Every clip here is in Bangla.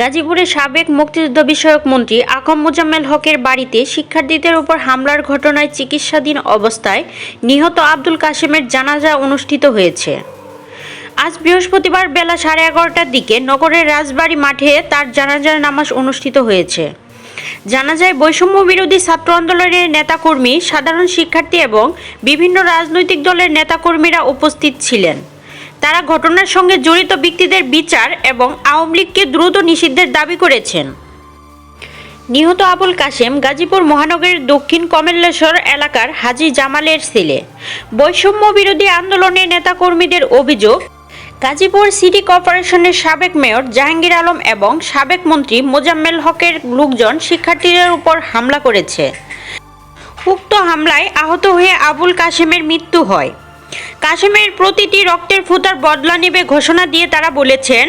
গাজীপুরের সাবেক মুক্তিযুদ্ধ বিষয়ক মন্ত্রী আকম মোজাম্মেল হকের বাড়িতে শিক্ষার্থীদের উপর হামলার ঘটনায় চিকিৎসাধীন অবস্থায় নিহত আব্দুল কাশেমের জানাজা অনুষ্ঠিত হয়েছে। আজ বৃহস্পতিবার বেলা সাড়ে এগারোটার দিকে নগরের রাজবাড়ী মাঠে তার জানাজার নামাজ অনুষ্ঠিত হয়েছে। জানাজায় বৈষম্য বিরোধী ছাত্র আন্দোলনের নেতাকর্মী, সাধারণ শিক্ষার্থী এবং বিভিন্ন রাজনৈতিক দলের নেতাকর্মীরা উপস্থিত ছিলেন। তারা ঘটনার সঙ্গে জড়িত ব্যক্তিদের বিচার এবং আওয়ামী লীগকে দ্রুত নিষিদ্ধের দাবি করেছেন। নিহত আবুল কাশেম গাজীপুর মহানগরের দক্ষিণ কমলেশ্বর এলাকার হাজি জামালের ছেলে। বৈষম্য বিরোধী আন্দোলনের নেতাকর্মীদের অভিযোগ, গাজীপুর সিটি কর্পোরেশনের সাবেক মেয়র জাহাঙ্গীর আলম এবং সাবেক মন্ত্রী মোজাম্মেল হকের লোকজন শিক্ষার্থীদের উপর হামলা করেছে। উক্ত হামলায় আহত হয়ে আবুল কাশেমের মৃত্যু হয়। কাশেমের প্রতিটি রক্তের ফুতার বদলা নেবে ঘোষণা দিয়ে তারা বলেছেন,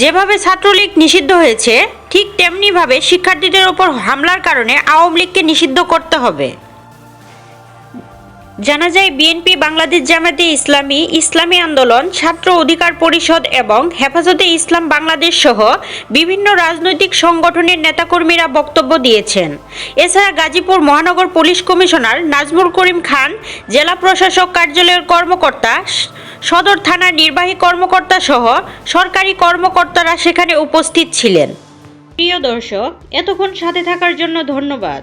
যেভাবে ছাত্রলীগ নিষিদ্ধ হয়েছে, ঠিক তেমনিভাবে শিক্ষার্থীদের ওপর হামলার কারণে আওয়ামী লীগকে নিষিদ্ধ করতে হবে। জানা যায় বিএনপি বাংলাদেশ জামাতে ইসলামী ইসলামী আন্দোলন, ছাত্র অধিকার পরিষদ এবং হেফাজতে ইসলাম বাংলাদেশ সহ বিভিন্ন রাজনৈতিক সংগঠনের নেতাকর্মীরা বক্তব্য দিয়েছেন। এছাড়া গাজীপুর মহানগর পুলিশ কমিশনার নাজমুল করিম খান, জেলা প্রশাসক কার্যালয়ের কর্মকর্তা, সদর থানার নির্বাহী কর্মকর্তা সহ সরকারি কর্মকর্তারা সেখানে উপস্থিত ছিলেন। প্রিয় দর্শক, এতক্ষণ সাথে থাকার জন্য ধন্যবাদ।